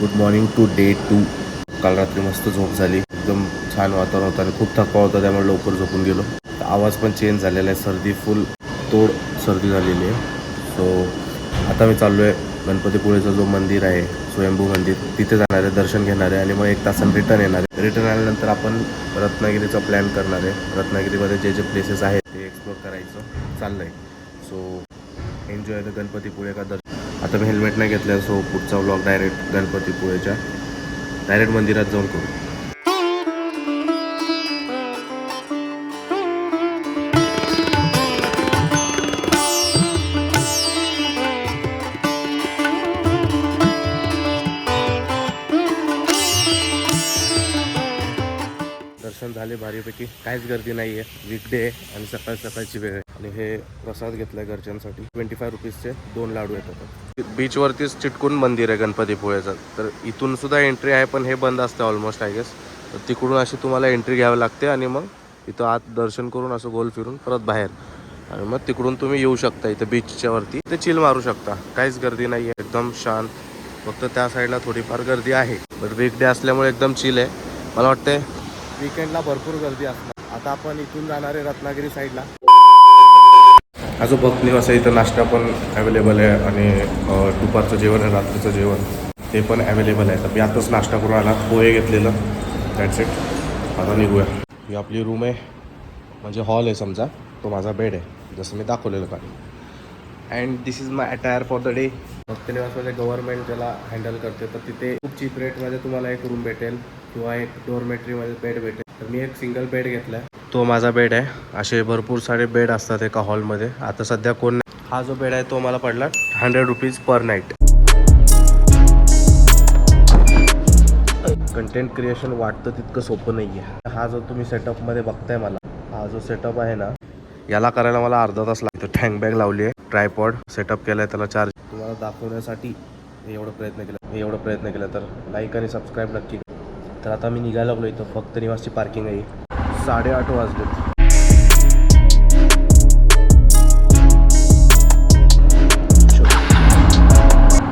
Good morning to day two काल रात्री मस्त झोप झाली. एकदम छान वातावरण होतं आणि खूप थकवा होता त्यामुळे लवकर झोपून गेलो. आवाज पण चेंज झालेला आहे. सर्दी फुल तोड सर्दी झालेली आहे. सो आता मी चाललो आहे गणपतीपुळेचं जो मंदिर आहे स्वयंभू मंदिर तिथे जाणार आहे दर्शन घेणार आहे आणि मग एक तासानं रिटर्न येणार आहे. रिटर्न आल्यानंतर आपण रत्नागिरीचा प्लॅन करणार आहे. रत्नागिरीमध्ये जे जे प्लेसेस आहेत ते एक्सप्लोर करायचं चाललं आहे सो एन्जॉय द गणपतीपुळे का दर्शन आता मी हेल्मेट नाही घेतलं सो पुढचा व्लॉग डायरेक्ट गणपतीपुळेच्या डायरेक्ट मंदिरात जाऊन करू. आहे भारीपैकी. काहीच गर्दी नाही आहे वीकडे आहे आणि सकाळ सकाळची वेळ आहे. आणि हे प्रसाद घेतलाय घरच्यांसाठी. ट्वेंटी फाय रुपीजचे दोन लाडू येतात. बीचवरतीच चिटकून मंदिर आहे गणपतीपुळेचं तर इथून सुद्धा एंट्री आहे पण हे बंद असते ऑलमोस्ट आय गेस तर तिकडून अशी तुम्हाला एंट्री घ्यावी लागते आणि मग इथं आत दर्शन करून असं गोल फिरून परत बाहेर. आणि मग तिकडून तुम्ही येऊ शकता इथं बीचच्या वरती. ते चिल मारू शकता. काहीच गर्दी नाही आहे एकदम शांत. फक्त त्या साईडला थोडीफार गर्दी आहे. बट वीकडे असल्यामुळे एकदम चिल आहे. मला वाटते विकेंडला भरपूर गर्दी असणार. आता आपण इथून जाणार आहे रत्नागिरी साईडला हा निवास आहे इथं नाश्ता पण अवेलेबल आहे आणि दुपारचं जेवण आहे रात्रीचं जेवण. ते पण अवेलेबल आहे. तर मी आताच नाश्ता करून आला पोहे घेतलेलं. दॅट्स इट आता निघूया. ही आपली रूम आहे. म्हणजे हॉल आहे समजा. तो माझा बेड आहे. जसं मी दाखवलेलं का and this is my attire for the day भक्त निवासमध्ये गव्हर्नमेंट ज्याला हँडल करते तर तिथे खूप चीप रेटमध्ये तुम्हाला एक रूम भेटेल. किंवा एक डोरमेटरीमध्ये बेड भेटेल. तर मी एक सिंगल बेड घेतला तो माझा बेड आहे. असे भरपूर सारे बेड असतात एका हॉलमध्ये आता सध्या कोण हा जो बेड आहे तो मला पडला hundred rupees per night content creation वाटतं तितकं सोपं नाही आहे हा जो तुम्ही सेटअपमध्ये बघताय मला हा जो सेटअप आहे ना याला करायला मला अर्धा तास लागतो. टँक बॅग लावली आहे ट्रायपॉड सेटअप केला आहे त्याला चार्ज तुम्हाला दाखवण्यासाठी एवढं प्रयत्न केला मी एवढं प्रयत्न केला तर लाईक आणि सबस्क्राईब नक्की तर आता मी निघायला लागलो इथं. फक्त निवासची पार्किंग आहे. साडेआठ वाजले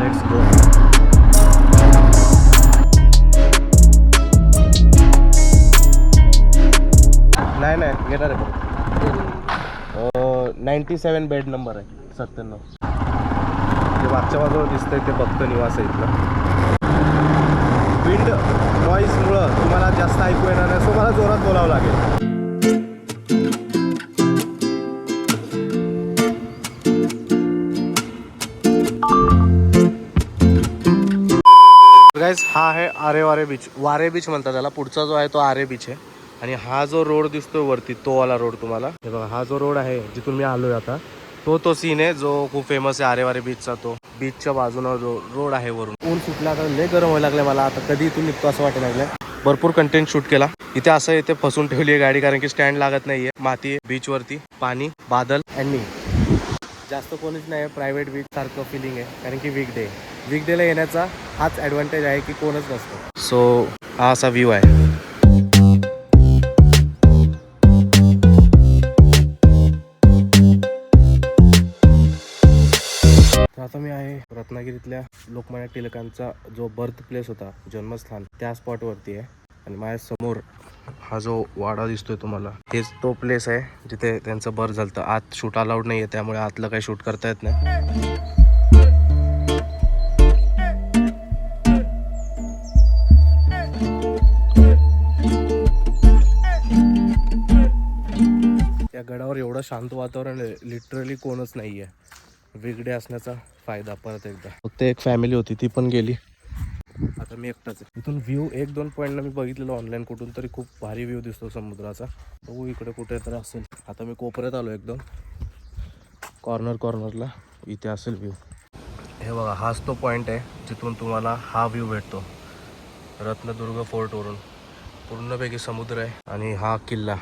लेट्स नाही नाही घेणार आहे. नाईन्टी सेवन बेड नंबर आहे सत्त्याण्णव. ते मागच्या बाजूला दिसतंय ते फक्त निवास आहे इथलं. विंड नॉईजमुळं तुम्हाला जास्त ऐकू येणार नाही सो मला जोरात बोलावं लागेल. गाईज हा आहे आरे वारे बीच वारे बीच म्हणतात त्याला. पुढचा जो आहे तो आरे बीच आहे. आणि हा जो रोड दिसतोय वरती तो वाला रोड तुम्हाला. हे बघा हा जो रोड आहे जिथून मी आलोय आता तो तो सीन आहे जो खूप फेमस आहे आरे वारे बीचचा तो. बीचच्या बाजूला जो रोड आहे वरून. ऊन सुटला आता लय गरम व्हायला लागलं मला. आता कधी इथून निघतो असं वाटायला लागलं भरपूर कंटेंट शूट केला. इथे असं इथे फसून ठेवली आहे गाडी कारण की स्टँड लागत नाहीये. माती बीच वरती. पाणी बादल आणि जास्त कोणीच नाही प्रायव्हेट बीच सारखं फिलिंग आहे. कारण की वीक डे वीक येण्याचा हाच ॲडव्हान्टेज आहे की कोणच नसतं. सो हा असा व्ह्यू आहे. रत्नागिरीतल्या लोकमान्य टिळकांचा जो बर्थ प्लेस होता जन्मस्थान त्या स्पॉटवरती आहे. आणि माझ्यासमोर हा जो वाडा दिसतोय तुम्हाला हेच तो प्लेस आहे जिथे त्यांचं बर्थ झालं आत शूट अलाउड नाही आहे त्यामुळे आतलं काही शूट करता येत नाही. या गडावर एवढं शांत वातावरण आहे लिटरली कोणच नाही आहे वेगळे असण्याचा फायदा परत एकदा. फक्त एक फॅमिली होती ती पण गेली. आता मी एकटाच आहे. इथून व्ह्यू एक दोन पॉईंटला मी बघितलेलं ऑनलाईन कुठून तरी खूप भारी व्ह्यू दिसतो समुद्राचा. बघू इकडे कुठे तर असेल. आता मी कोपऱ्यात आलो एकदम. कॉर्नर कॉर्नरला इथे असेल व्ह्यू हे बघा हाच तो पॉईंट आहे जिथून तुम्हाला हा व्ह्यू भेटतो. रत्नदुर्ग फोर्टवरून पूर्णपैकी समुद्र आहे आणि हा किल्ला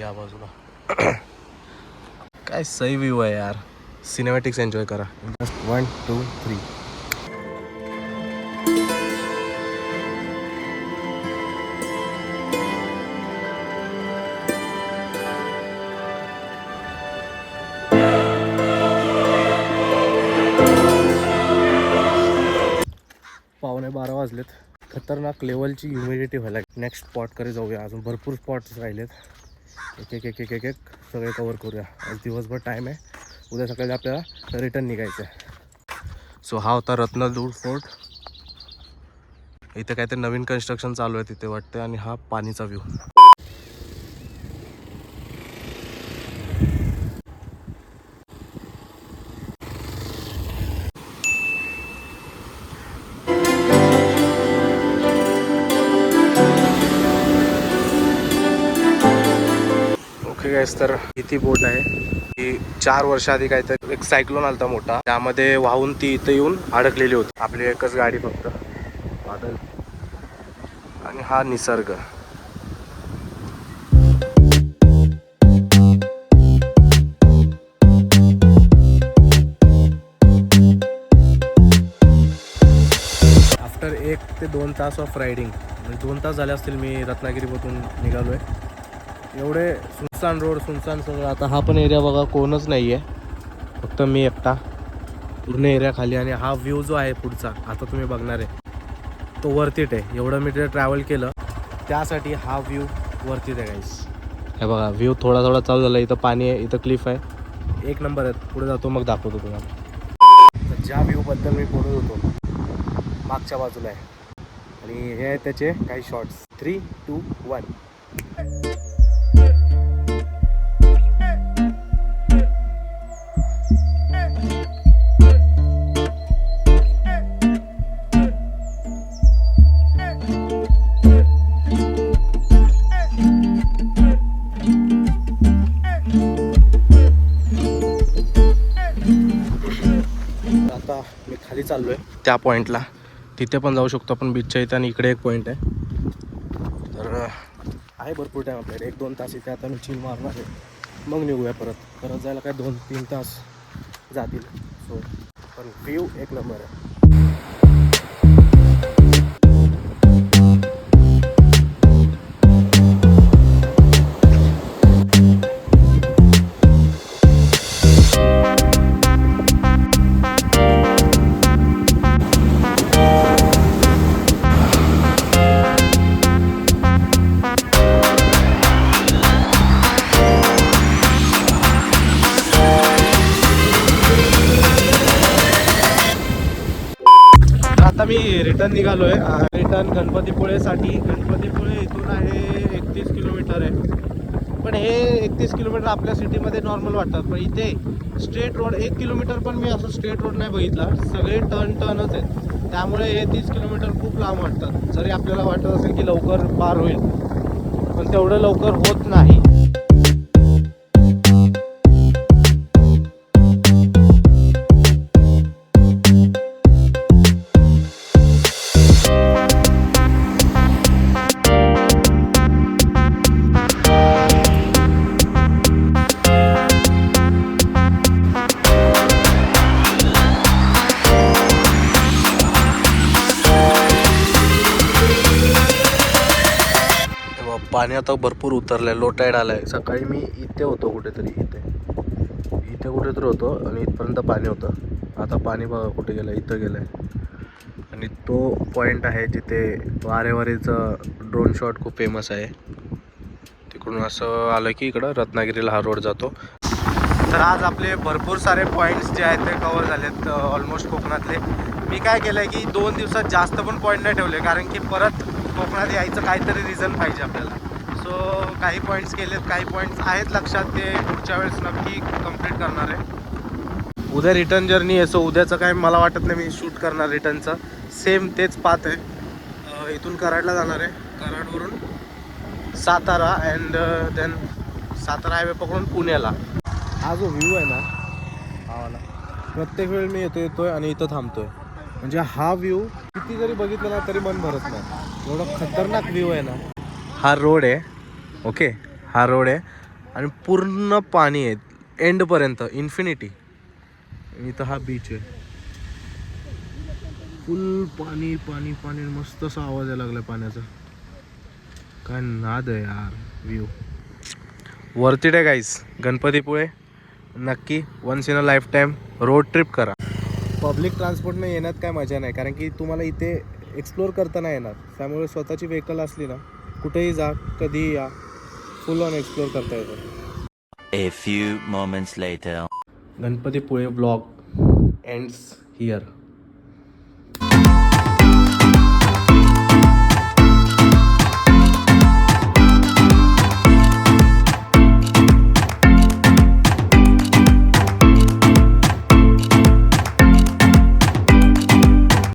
या बाजूला. काय सही व्ह्यू आहे यार. सिनेमॅटिक्स एन्जॉय करा. वन टू थ्री पावणे पावणे बारा वाजलेत. खतरनाक लेवलची ह्युमिडिटी व्हायला नेक्स्ट स्पॉटकडे जाऊया. अजून भरपूर स्पॉट्स राहिलेत. एक एक एक एक एक एक. सगळे कवर करूया. आज दिवसभर टाईम आहे. उद्या सकाळी आपल्याला रिटर्न निघायचं आहे. सो हा होता रत्नदूर फोर्ट. इथे काहीतरी नवीन कन्स्ट्रक्शन चालू आहे तिथे वाटतं आणि हा पाणीचा व्ह्यू ओके गाईस तर किती बोट आहे? की चार वर्ष आधी काहीतरी एक सायक्लोन आलता मोठा. त्यामध्ये वाहून ती इथं येऊन अडकलेली होती. आपली एकच गाडी फक्त. बादल. आणि हा निसर्ग. आफ्टर एक ते दोन तास ऑफ रायडिंग म्हणजे दोन तास झाले असतील मी रत्नागिरीमधून निघालो आहे एवढे सुनसान रोड सुनसान सगळं. आता हा पण एरिया बघा कोणच नाही आहे फक्त मी एकटा. पूर्ण एरिया खाली आणि हा व्ह्यू जो आहे पुढचा आता तुम्ही बघणार आहे. तो वरती आहे. एवढं मी तिथे ट्रॅव्हल केलं त्यासाठी हा व्ह्यू वरती आहे गाईस हे बघा व्ह्यू थोडा थोडा चालू झाला. इथं पाणी आहे इथं क्लिफ आहे. एक नंबर आहे. पुढे जातो मग दाखवतो तुम्हाला. तर ज्या व्ह्यूबद्दल मी बोलत होतो मागच्या बाजूला आहे. आणि हे आहे त्याचे काही शॉर्ट्स थ्री टू वन आता मी खाली चाललो आहे त्या पॉईंटला तिथे पण जाऊ शकतो आपण बीचच्या इथे. आणि इकडे एक पॉईंट आहे. तर आहे भरपूर टाईम आपल्याकडे. एक दोन तास इथे आता मी चिल मारणार आहे. मग निघूया परत. परत जायला काय दोन तीन तास जातील. सो पण व्ह्यू एक नंबर आहे. आम्ही मी रिटर्न निघालो आहे रिटर्न गणपतीपुळेसाठी. गणपतीपुळे इथून आहे एकतीस किलोमीटर आहे. पण हे एकतीस किलोमीटर आपल्या सिटीमध्ये नॉर्मल वाटतात. पण इथे स्ट्रेट रोड एक किलोमीटर पण मी असं स्ट्रेट रोड नाही बघितला. सगळे टर्न टर्नच आहेत. त्यामुळे हे तीस किलोमीटर खूप लांब वाटतात. जरी आपल्याला वाटत असेल की लवकर पार होईल. पण तेवढं लवकर होत नाही. पाणी आता भरपूर उतरलंय लो टाईड आलाय. सकाळी मी इथे होतो कुठेतरी इथे. इथे कुठेतरी होतो आणि इथपर्यंत पाणी होतं. आता पाणी बघा कुठे गेलं इथं गेलंय. आणि तो पॉईंट आहे जिथे वारेवारीचं ड्रोन शॉट खूप फेमस आहे. तिकडून असं आलं की इकडं रत्नागिरीला हा रोड जातो. तर आज आपले भरपूर सारे पॉईंट्स जे आहेत ते कवर झालेत ऑलमोस्ट कोकणातले. मी काय केलं आहे की दोन दिवसात जास्त पण पॉईंट नाही ठेवले कारण की परत कोकणात यायचं काहीतरी रिझन पाहिजे आपल्याला. काही पॉईंट्स केलेत काही पॉईंट्स आहेत लक्षात. ते पुढच्या वेळेस नक्की कंप्लीट करणार आहे. उद्या रिटर्न जर्नी आहे सो उद्याचं काय मला वाटत नाही मी शूट करणार रिटर्नचं सेम तेच पात आहे. इथून कराडला जाणार आहे. कराडवरून Satara and then Satara highway पकडून पुण्याला. हा जो व्ह्यू आहे ना हावाला प्रत्येक वेळ मी येतो येतोय आणि इथं थांबतोय. म्हणजे हा व्ह्यू किती जरी बघितला ना तरी मन भरत नाही. एवढा खतरनाक व्ह्यू आहे ना. हा रोड आहे. ओके हा रोड आहे. आणि पूर्ण पाणी आहे. एंडपर्यंत इन्फिनिटी इथं हा बीच आहे. फुल पाणी पाणी पाणी मस्त असा आवाज यायला लागला पाण्याचा. काय नाद आहे यार व्ह्यू वरती आहे गाईस गणपतीपुळे नक्की once in a lifetime road trip करा पब्लिक ट्रान्सपोर्टने येण्यात काय मजा नाही कारण की तुम्हाला इथे एक्सप्लोअर करताना येणार. त्यामुळे स्वतःची व्हेकल असली ना कुठेही जा कधीही या. फुल ऑन एक्सप्लोअर करता येतं A few moments later. Ganpatipule blog ends here